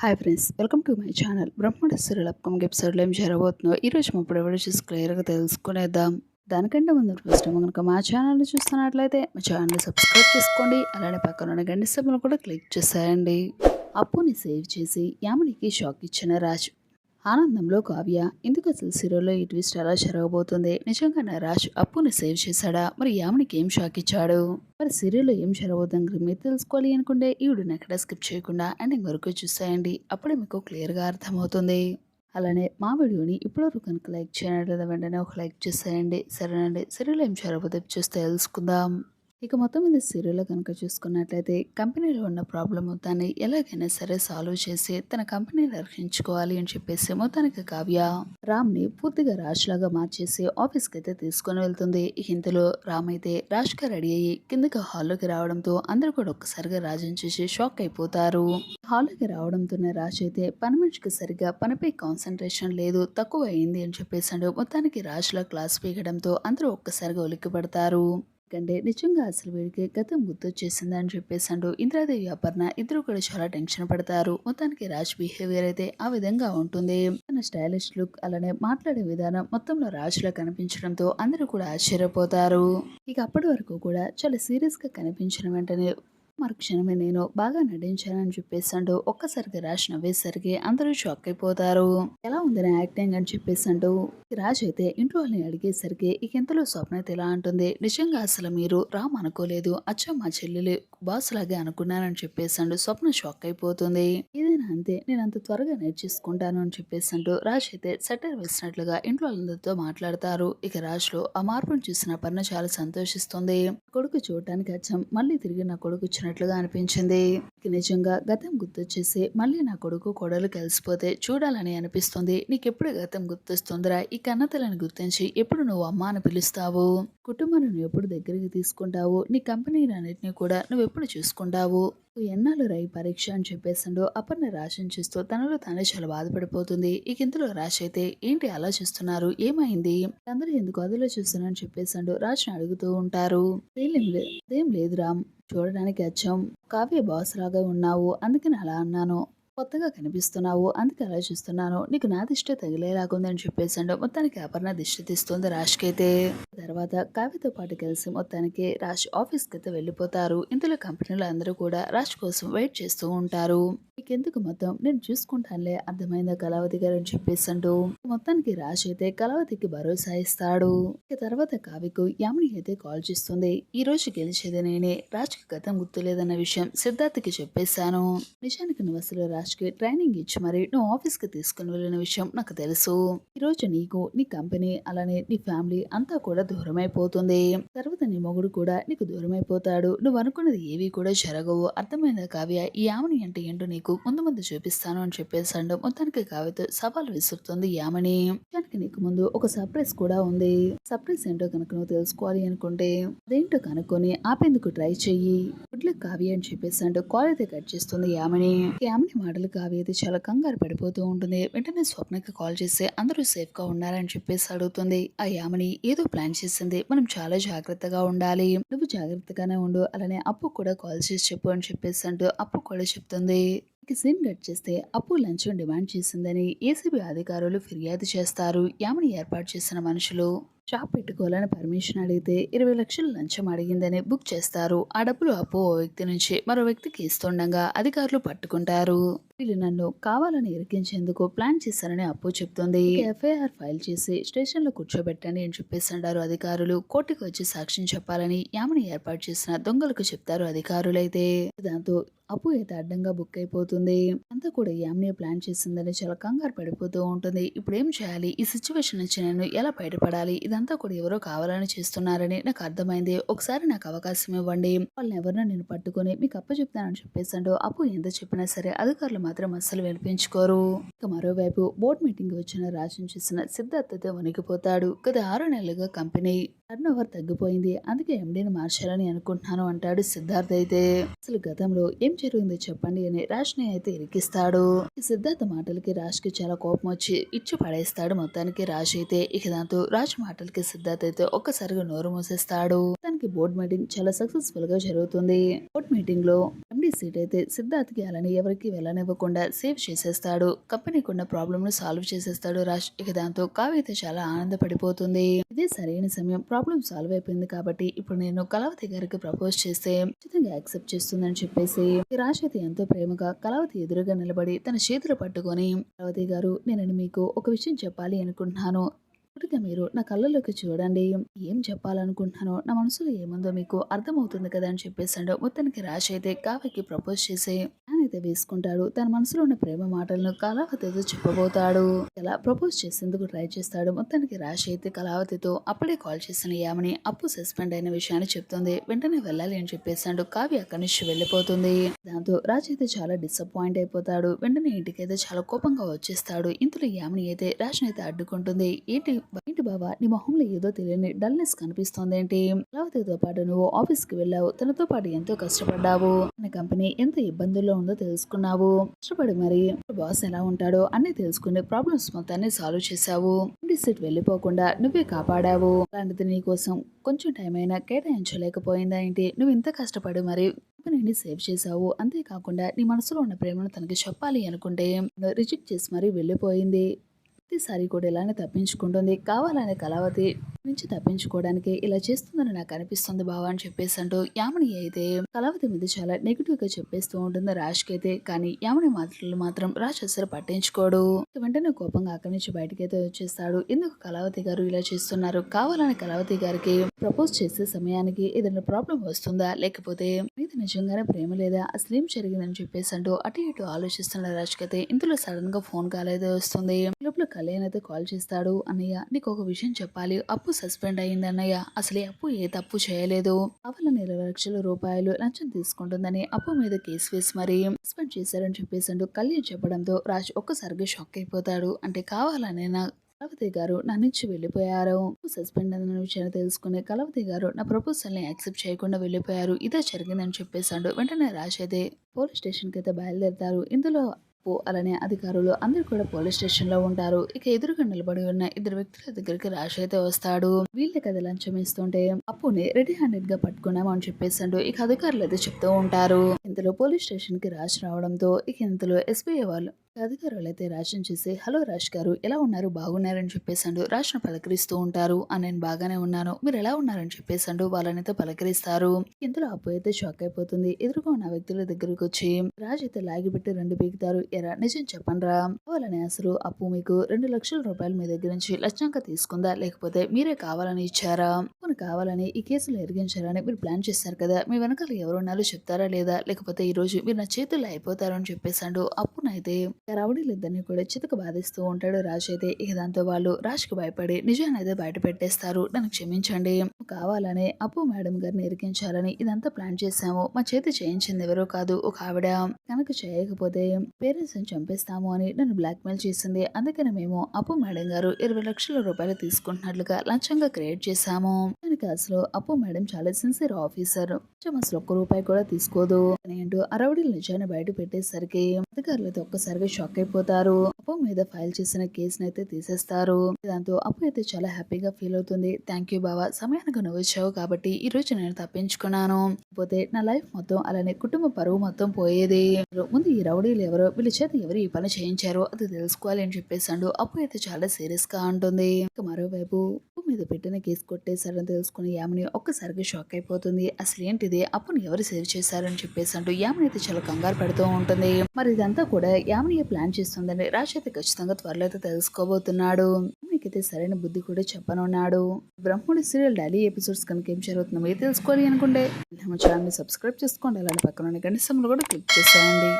Hi friends welcome to my channel Brahmanda serial upcoming ఎపిసోడ్లో ఏం జరగబోతుందో ఈరోజు మా ఇప్పుడు చూసి క్లియర్గా తెలుసుకునేద్దాం. దానికంటే ముందు ఫస్ట్ టైం కనుక మా ఛానల్ని చూస్తున్నట్లయితే మా ఛానల్ని సబ్స్క్రైబ్ చేసుకోండి. అలానే పక్కన ఉన్న గంట సభ్యులు కూడా క్లిక్ చేసేయండి. అప్పుని సేవ్ చేసి యామినికి షాక్ ఇచ్చిన రాజు ఆనందంలో కావ్య. ఎందుకు అసలు సిరోలో ఈ ట్విస్ట్ ఎలా జరగబోతుంది నిజంగానే రాజ్ అప్పుని సేవ్ చేశాడా? మరి యామునికి ఏం షాక్ ఇచ్చాడు? మరి సీరియల్లో ఏం జరగబోతుంది మీరు తెలుసుకోవాలి అనుకుంటే ఈ వీడియోని ఎక్కడ స్కిప్ చేయకుండా ఎండింగ్ వరకు చూసేయండి. అప్పుడే మీకు క్లియర్గా అర్థమవుతుంది. అలానే మా వీడియోని ఇప్పటివరకు కనుక లైక్ చేయడం లేదా వెంటనే ఒక లైక్ చేసేయండి. సరేనండి. సీరియల్ ఏం జరగబోతే చూస్తే తెలుసుకుందాం. ఇక మొత్తం మీద సీరియల్లో కనుక చూసుకున్నట్లయితే కంపెనీలో ఉన్న ప్రాబ్లం మొత్తాన్ని ఎలాగైనా సరే సాల్వ్ చేసి తన కంపెనీని రక్షించుకోవాలి అని చెప్పేసి మొత్తానికి కావ్య రామ్ని పూర్తిగా రాజ్ లాగా మార్చేసి ఆఫీస్కి అయితే తీసుకొని వెళ్తుంది. ఇంతలో రామ్ అయితే రాజ్గా రెడీ అయ్యి కిందకి హాల్లోకి రావడంతో అందరూ కూడా ఒక్కసారిగా రాజుని చూసి షాక్ అయిపోతారు. హాల్లోకి రావడంతోనే రాజ్ అయితే పని మనిషికి సరిగ్గా పనిపై కాన్సన్ట్రేషన్ లేదు తక్కువ అయింది అని చెప్పేసాడు మొత్తానికి రాజ్లా క్లాస్ పీకడంతో అందరూ ఒక్కసారిగా ఉలిక్కి పడతారు ఎందుకంటే నిజంగా అసలు వీడికి గతం గుర్తొచ్చేసింది అని చెప్పేసాడు ఇంద్రాదేవి అపర్ణ ఇద్దరు కూడా చాలా టెన్షన్ పడతారు. మొత్తానికి రాజ్ బిహేవియర్ అయితే ఆ విధంగా ఉంటుంది. తన స్టైలిష్ లుక్ అలానే మాట్లాడే విధానం మొత్తంలో రాజులా కనిపించడంతో అందరూ కూడా ఆశ్చర్యపోతారు. ఇక అప్పటి వరకు కూడా చాలా సీరియస్గా కనిపించిన వెంటనే మరుక్షణమే నేను బాగా నటించానని చెప్పేసాడు ఒక్కసారిగా రాజ్ నవ్వేసరికి అందరూ షాక్ అయిపోతారు. ఎలా ఉంది నా యాక్టింగ్ అని చెప్పేసాడు రాజ్ అయితే ఇంట్లో వాళ్ళని అడిగేసరికి ఇక ఇంతలో స్వప్న అయితే ఎలా అంటుంది? నిజంగా అసలు మీరు రామ్ అనుకోలేదు. అచ్చా మా చెల్లెలు బాస్ లాగే అనుకున్నానని చెప్పేసాడు స్వప్న షాక్ అయిపోతుంది. ఏదైనా అంతే నేను అంత త్వరగా నేర్చేసుకుంటాను అని చెప్పేసాడు రాజ్ అయితే సెటర్ వేసినట్లుగా ఇంట్లో వాళ్ళందరితో మాట్లాడతారు. ఇక రాజ్లో ఆ మార్పును చూసిన పర్ణ చాలా సంతోషిస్తుంది. కొడుకు చూడటానికి అచ్చం మళ్ళీ తిరిగి నా కొడుకు చేసినట్లుగా అనిపించింది. నిజంగా గతం గుర్తొచ్చేసి మళ్ళీ నా కొడుకు కొడలు కలిసిపోతే చూడాలని అనిపిస్తుంది. నీకెప్పుడు గతం గుర్తొస్తుందిరా? ఈ కన్నతలను గుర్తించి ఎప్పుడు నువ్వు అమ్మ అని పిలుస్తావు? కుటుంబాన్ని నువ్వు ఎప్పుడు దగ్గరికి తీసుకుంటావు? నీ కంపెనీలన్నింటినీ కూడా నువ్వు ఎప్పుడు చూసుకుంటావు? ఎన్నాళ్ళు రై పరీక్ష అని చెప్పేసిండు అపర్ణ రాశిని చూస్తూ తనలో తనే చాలా బాధపడిపోతుంది. ఇక ఇంతలో రాశి అయితే ఏంటి అలా చేస్తున్నారు? ఏమైంది? అందరూ ఎందుకు అదిలో చూస్తున్నారని చెప్పేసాడు రాశిని అడుగుతూ ఉంటారు. "అదేం లేదురా అదేం లేదు రామ్ చూడడానికి అచ్చం. కావ్య బాస్ లాగా ఉన్నావు అందుకని అలా అన్నాను. కొత్తగా కనిపిస్తున్నావు అందుకే అలా చూస్తున్నాను నీకు నా దిష్టి తగిలేలాగుందని చెప్పేసాడు మొత్తానికి అపర్ణ దిష్టి తీస్తుంది రాష్కి అయితే. తర్వాత కావ్యతో పాటు కలిసి మొత్తానికి రాజ్ ఆఫీస్కి అయితే వెళ్ళిపోతారు. ఇందులో కంపెనీలు అందరూ కూడా రాజ్ కోసం వెయిట్ చేస్తూ ఉంటారు. నీకెందుకు మొత్తం? నేను చూసుకుంటానులే అర్థమైందా కళావతి గారు అని చెప్పేసాడు మొత్తానికి రాజ్ అయితే కలవతికి భరోసా ఇస్తాడు. ఇక తర్వాత కావ్యకు యామిని అయితే కాల్ చేస్తుంది. ఈ రోజు గెలిచేది నేనే. రాజ్కి గతం గుర్తులేదన్న విషయం సిద్ధార్థకి చెప్పేశాను. నిజానికి నువ్వు అసలు రాజ్కి ట్రైనింగ్ ఇచ్చి మరి నువ్వు ఆఫీస్కి తీసుకుని వెళ్ళిన విషయం నాకు తెలుసు. ఈ రోజు నీకు నీ కంపెనీ అలానే నీ ఫ్యామిలీ అంతా కూడా దూరం అయిపోతుంది తర్వాత నీ మొగుడు కూడా నీకు దూరం అయిపోతాడు నువ్వు అనుకున్నది ఏవి కూడా జరగవు. అర్థమైందా కావ్య? ఈ యామిని అంటే ఏంటో నీకు ముందు ముందు చూపిస్తాను అని చెప్పేసాడు మొత్తానికి కావ్యతో సవాల్ విసురుతుంది యామని. దానికి నీకు ముందు ఒక సర్ప్రైజ్ కూడా ఉంది. సర్ప్రైజ్ ఏంటో కనుక నువ్వు తెలుసుకోవాలి అనుకుంటే అదేంటో కనుక్కొని ఆపేందుకు ట్రై చెయ్యి. గుడ్లు కావ్య అని చెప్పేసాడు కాల్ అయితే కట్ చేస్తుంది యామని. యామని మాటలు కావ్య అయితే చాలా కంగారు పడిపోతూ ఉంటుంది. వెంటనే స్వప్నకి కాల్ చేసి అందరూ సేఫ్గా ఉన్నారని చెప్పేసి అడుగుతుంది. ఆ యామని ఏదో ప్లాన్ చేసింది. మనం చాలా జాగ్రత్తగా ఉండాలి. నువ్వు జాగ్రత్తగానే ఉండు. అలానే అప్పు కూడా కాల్ చేసి చెప్పు అని చెప్పేసి అంటూ అప్పు కూడా చెప్తుంది. ఇక సీన్ కట్ చేస్తే అప్పు లంచం డిమాండ్ చేసిందని ఏసీబీ అధికారులు ఫిర్యాదు చేస్తారు. యామని ఏర్పాటు చేసిన మనుషులు షాప్ పెట్టుకోవాలని పర్మిషన్ అడిగితే ఇరవై లక్షలు లంచం అడిగిందని బుక్ చేస్తారు. ఆ డబ్బులు అప్పు ఓ వ్యక్తి నుంచి మరో వ్యక్తికి ఇస్తుండగా అధికారులు పట్టుకుంటారు. వీళ్ళు నన్ను కావాలని ఇరికించేందుకు ప్లాన్ చేశారని అప్పు చెప్తుంది. ఎఫ్ఐఆర్ ఫైల్ చేసి స్టేషన్లో కూర్చోబెట్టండి అని చెప్పేసి అంటారు అధికారులు. కోర్టుకు వచ్చి సాక్ష్యం చెప్పాలని యామని ఏర్పాటు చేసిన దొంగలకు చెప్తారు అధికారులైతే దాంతో అప్పు అయితే అడ్డంగా బుక్ అయిపోతుంది. అంతా కూడా యామిని ప్లాన్ చేసిందని చాలా కంగారు పడిపోతూ ఉంటుంది. ఇప్పుడు ఏం చేయాలి? ఈ సిచ్యువేషన్ నుంచి నేను ఎలా బయటపడాలి? ఇదంతా కూడా ఎవరో కావాలని చేస్తున్నారని నాకు అర్థమైంది. ఒకసారి నాకు అవకాశం ఇవ్వండి. వాళ్ళని ఎవరినో నేను పట్టుకొని మీకు అప్పు చెప్తానని చెప్పేసాడు అప్పు ఎంత చెప్పినా సరే అధికారులు మాత్రం అస్సలు వినిపించుకోరు. ఇక మరోవైపు బోర్డు మీటింగ్ వచ్చిన రాజన్ చూసిన సిద్ధార్థతో వణికిపోతాడు. గత ఆరు నెలలుగా కంపెనీ టర్న్ ఓవర్ తగ్గిపోయింది? అందుకే ఎండీని మార్చాలని అనుకుంటున్నాను అంటాడు సిద్ధార్థ్ అయితే. అసలు గతంలో ఏం జరిగింది చెప్పండి అని రాజ్ని అయితే ఇరికిస్తాడు. సిద్ధార్థ మాటలకి రాజ్కి చాలా కోపం వచ్చి ఇచ్చి పడేస్తాడు మొత్తానికి రాజ్ అయితే. ఇక దాంతో రాజ్ మాటలకి సిద్ధార్థ్ అయితే ఒక్కసారిగా నోరు మూసేస్తాడు. తనకి బోర్డు మీటింగ్ చాలా సక్సెస్ఫుల్గా జరుగుతుంది. బోర్డ్ మీటింగ్లో ఎండీ సీట్ అయితే సిద్ధార్థ్కి అలానే ఎవరికి వెళ్ళనివ్వకుండా సేవ్ చేసేస్తాడు. కంపెనీకి ఉన్న ప్రాబ్లమ్ను సాల్వ్ చేసేస్తాడు రాజ్. ఇక దాంతో కావ్య అయితే చాలా ఆనందపడిపోతుంది. ఇదే సరైన సమయం. ప్రాబ్లం సాల్వ్ అయిపోయింది కాబట్టి ఇప్పుడు నేను కళావతి గారికి ప్రపోజ్ చేస్తే ఖచ్చితంగా యాక్సెప్ట్ చేస్తుందని చెప్పేసి రాజ్ అయితే ఎంతో ప్రేమగా కళావతి ఎదురుగా నిలబడి తన చేతులు పట్టుకొని కళావతి గారు నేను మీకు ఒక విషయం చెప్పాలి అనుకుంటున్నాను. ఇప్పటికే మీరు నా కళ్ళలోకి చూడండి. ఏం చెప్పాలనుకుంటున్నానో నా మనసులో ఏముందో మీకు అర్థమవుతుంది కదా అని చెప్పేసాడు మొత్తానికి రాజ్ అయితే కావ్యకి ప్రపోజ్ చేసి అయితే వేసుకుంటాడు. తన మనసులో ఉన్న ప్రేమ మాటలను కళావతితో చెప్పబోతాడు. ఇలా ప్రపోజ్ చేసేందుకు ట్రై చేస్తాడు? మొత్తానికి రాజ్ అయితే కళావతితో అప్పుడే కాల్ చేసిన యామని అప్పు సస్పెండ్ అయిన విషయాన్ని చెప్తుంది. వెంటనే వెళ్ళాలి అని చెప్పేసాడు కావ్య అక్కడి నుంచి వెళ్ళిపోతుంది. దాంతో రాజ్ అయితే చాలా డిసప్పాయింట్ అయిపోతాడు. వెంటనే ఇంటికి అయితే చాలా కోపంగా వచ్చేస్తాడు. ఇంతలో యామిని అయితే రాజ్ అయితే అడ్డుకుంటుంది. ఏంటి ఏంటి బావా నీ మొహంలో ఏదో తెలియని డల్నెస్ కనిపిస్తోంది ఏంటి? కళావతితో పాటు నువ్వు ఆఫీస్కి వెళ్ళావు. తనతో పాటు ఎంతో కష్టపడ్డావు. తన కంపెనీ ఎంత ఇబ్బందుల్లో ఉందో తెలుసుకున్నావు. కష్టపడి మరి బాస్ ఎలా ఉంటాడో అన్ని తెలుసుకుని ప్రాబ్లమ్స్ మొత్తాన్ని సాల్వ్ చేశావు. సీట్ వెళ్ళిపోకుండా నువ్వే కాపాడావు. అలాంటిది నీ కోసం కొంచెం టైం అయినా కేటాయించలేకపోయిందా ఏంటి? నువ్వు ఇంత కష్టపడి మరి కంపెనీని సేవ్ చేశావు. అంతేకాకుండా నీ మనసులో ఉన్న ప్రేమను తనకి చెప్పాలి అనుకుంటే రిజెక్ట్ చేసి మరీ వెళ్ళిపోయింది. ప్రతిసారి కూడా ఇలానే తప్పించుకుంటుంది. కావాలనే కళావతి నుంచి తప్పించుకోవడానికి ఇలా చేస్తుందని నాకు అనిపిస్తుంది బావ అని చెప్పేసి అంటూ యామని అయితే కళావతి మీద చాలా నెగిటివ్గా చెప్పేస్తూ ఉంటుంది రాజ్కి అయితే. కానీ యామని మాటలు మాత్రం రాజ్ అసలు పట్టించుకోడు. వెంటనే కోపంగా అక్కడి నుంచి బయటకి అయితే వచ్చేస్తాడు. ఎందుకు కళావతి గారు ఇలా చేస్తున్నారు? కావాలని కళావతి గారికి ప్రపోజ్ చేసే సమయానికి ఏదైనా ప్రాబ్లం వస్తుందా? లేకపోతే మీద నిజంగానే ప్రేమ లేదా? అసలు ఏం జరిగిందని చెప్పేసి అంటూ అటు ఇటు ఆలోచిస్తున్న రాజ్కి అయితే ఇందులో సడన్గా ఫోన్ కాల్ అయితే వస్తుంది. లోపల కళ్యాణ్ అయితే కాల్ చేస్తాడు అన్నయ్య. నీకు ఒక విషయం చెప్పాలి. అప్పు సస్పెండ్ అయింది అన్నయ్య. అసలే అప్పు ఏ తప్పు చేయలేదు. అవల ఇరవై లక్షల రూపాయలు లంచం తీసుకుంటుందని అప్పు మీద కేసు వేసి మరి సస్పెండ్ చేశారని చెప్పేసాడు. కళ్యాణ్ చెప్పడంతో రాజ్ ఒక్కసారిగా షాక్ అయిపోతాడు. అంటే కావాలనే నా కలవతి గారు నా నుంచి వెళ్ళిపోయారు. సస్పెండ్ అయిన విషయాన్ని తెలుసుకుని కలవతి గారు నా ప్రపోజల్ని యాక్సెప్ట్ చేయకుండా వెళ్ళిపోయారు. ఇదే జరిగిందని చెప్పేశాడు వెంటనే రాజ్ అయితే పోలీస్ స్టేషన్కి అయితే బయలుదేరతారు. ఇందులో అప్పు అలానే అధికారులు అందరూ కూడా పోలీస్ స్టేషన్లో ఉంటారు. ఇక ఎదురుగా నిలబడి ఉన్న ఇద్దరు వ్యక్తుల దగ్గరికి రాజ్ అయితే వస్తాడు. వీళ్ళ కథ లంచం ఇస్తుంటే అప్పుని రెడీ హ్యాండెడ్గా పట్టుకున్నామని అని చెప్పేసాడు ఇక అధికారులు అయితే చెప్తూ ఉంటారు. ఇంతలో పోలీస్ స్టేషన్కి రాజ్ రావడంతో ఇక ఇంతలో ఎస్బీఐ వాళ్ళు అధికారులు అయితే రాజన్ చేసి హలో రాజ్ గారు ఎలా ఉన్నారు? బాగున్నారని చెప్పేసాడు రాజ్ను పలకరిస్తూ ఉంటారు. అని నేను బాగానే ఉన్నాను. మీరు ఎలా ఉన్నారని చెప్పేసాడు వాళ్ళనైతే పలకరిస్తారు. ఇందులో అప్పు అయితే షాక్ అయిపోతుంది. ఎదురుగా ఉన్న వ్యక్తుల దగ్గరికి వచ్చి రాజ్ అయితే లాగిపెట్టి రెండు పీకుతారు. ఎరా నిజం చెప్పండిరా? కావాలని అసలు అప్పు మీకు రెండు లక్షల రూపాయలు మీ దగ్గర నుంచి లక్ష్యంగా తీసుకుందా? లేకపోతే మీరే కావాలని ఇచ్చారా? కావాలని ఈ కేసులో ఎరిగించాలని మీరు ప్లాన్ చేశారు కదా మీ వెనకాల ఎవరున్నారో చెప్తారా లేదా? లేకపోతే ఈ రోజు మీరు నా చేతుల్లో అయిపోతారని చెప్పేశాడు. అప్పునైతే రౌడీలిద్దరిని కూడా చితక బాధిస్తూ ఉంటాడు రాజు అయితే. ఇక దాంతో వాళ్ళు రాజ్కి భయపడి నిజాన్ని అయితే బయట పెట్టేస్తారు. నన్ను క్షమించండి. కావాలని అప్పు మేడం గారిని ఎరిగించాలని ఇదంతా ప్లాన్ చేశాము. మా చేతి చేయించింది ఎవరో కాదు ఒక ఆవిడ. కనుక చేయకపోతే పేరెంట్స్ని చంపేస్తాము అని నన్ను బ్లాక్మెయిల్ చేసింది. అందుకని మేము అప్పు మేడం గారు ఇరవై లక్షల రూపాయలు తీసుకుంటున్నట్లుగా లంచంగా క్రియేట్ చేశాము. తన అసలు అప్పు మేడం చాలా సిన్సియర్ ఆఫీసర్ కొంచెం అసలు ఒక్క రూపాయి కూడా తీసుకోదు. అని అంటూ అరవడిల నిజాన్ని బయట పెట్టేసరికి అధికారులతో ఒక్కసారిగా షాక్ అయిపోతారు. అప్పు మీద ఫైల్ చేసిన కేసును అయితే తీసేస్తారు. దాంతో అప్పు అయితే చాలా హ్యాపీగా ఫీల్ అవుతుంది. థ్యాంక్ యూ బావా. సమయానికి నువ్వు వచ్చావు కాబట్టి ఈ రోజు నేను తప్పించుకున్నాను. పోతే నా లైఫ్ మొత్తం అలానే కుటుంబ పరువు మొత్తం పోయేది. ముందు ఈ రౌడీలు ఎవరో వీళ్ళ చేత ఎవరు ఈ పని చేయించారో అది తెలుసుకోవాలి అని చెప్పేసాడు అప్పు అయితే చాలా సీరియస్గా ఉంటుంది మరోవైపు మీద పెట్టిన కేసు కొట్టేశారని తెలుసుకుని యామిని ఒక్కసారిగా షాక్ అయిపోతుంది. అసలు ఏంటిది? అప్పుని ఎవరు సేవ్ చేశారని చెప్పేసి అంటూ యామిని అయితే చాలా కంగారు పెడుతూ ఉంటుంది. మరి ఇదంతా కూడా యామిని ప్లాన్ చేస్తుందని రాజ్ అయితే ఖచ్చితంగా త్వరలో అయితే తెలుసుకోబోతున్నాడు. మీకైతే సరైన బుద్ధి కూడా చెప్పనున్నాడు బ్రహ్ముడి సీరియల్ డైలీ ఎపిసోడ్స్ కనుక ఏం జరుగుతుందో మీరు తెలుసుకోవాలి అనుకుంటే మా ఛానల్ సబ్స్క్రైబ్ చేసుకోండి. అలాంటి పక్కన గంట గంట కూడా క్లిక్ చేసేయండి.